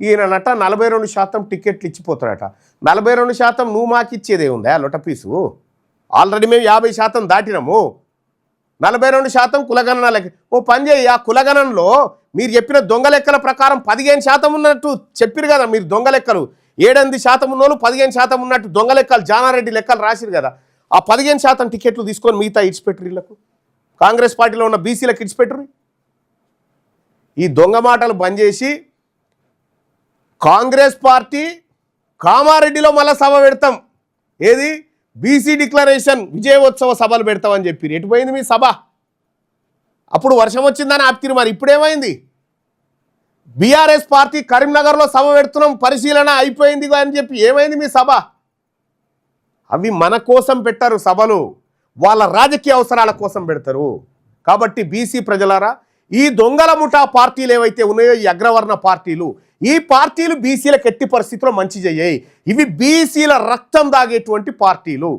ఈయన నట నలభై రెండు శాతం టికెట్లు ఇచ్చిపోతాడట. నలభై రెండు శాతం నువ్వు మాకు ఇచ్చేదే ఉందా లొటపీసు ఆల్రెడీ మేము యాభై శాతం దాటినాము. నలభై రెండు శాతం కులగణన ఓ పని చేయి ఆ కులగణనలో మీరు చెప్పిన దొంగ లెక్కల ప్రకారం పదిహేను శాతం ఉన్నట్టు చెప్పిరు కదా మీరు దొంగ లెక్కలు. ఏడెనిమిది శాతం ఉన్నోళ్ళు పదిహేను శాతం ఉన్నట్టు దొంగ లెక్కలు జానారెడ్డి లెక్కలు రాసిరు కదా. ఆ పదిహేను శాతం టికెట్లు తీసుకొని మిగతా ఇచ్చిపెట్టరు వీళ్ళకు? కాంగ్రెస్ పార్టీలో ఉన్న బీసీలకు ఇచ్చిపెట్టరు ఈ దొంగ మాటలు బంద్ చేసి కాంగ్రెస్ పార్టీ కామారెడ్డిలో మళ్ళా సభ పెడతాం. ఏది? బీసీ డిక్లరేషన్ విజయోత్సవ సభలు పెడతామని చెప్పి ఎటుపోయింది మీ సభ? అప్పుడు వర్షం వచ్చిందని ఆప్తిరు మరి. ఇప్పుడేమైంది? బీఆర్ఎస్ పార్టీ కరీంనగర్లో సభ పెడుతున్నాం పరిశీలన అయిపోయింది అని చెప్పి ఏమైంది మీ సభ? అవి మన కోసం పెట్టారు సభలు. వాళ్ళ రాజకీయ అవసరాల కోసం పెడతారు. కాబట్టి బీసీ ప్రజలారా ఈ దొంగల ముఠా పార్టీలు ఏవైతే ఉన్నాయో ఈ అగ్రవర్ణ పార్టీలు ఈ పార్టీలు బీసీలకు ఎట్టి పరిస్థితిలో మంచి చెయ్యాయి ఇవి బీసీల రక్తం దాగేటువంటి పార్టీలు.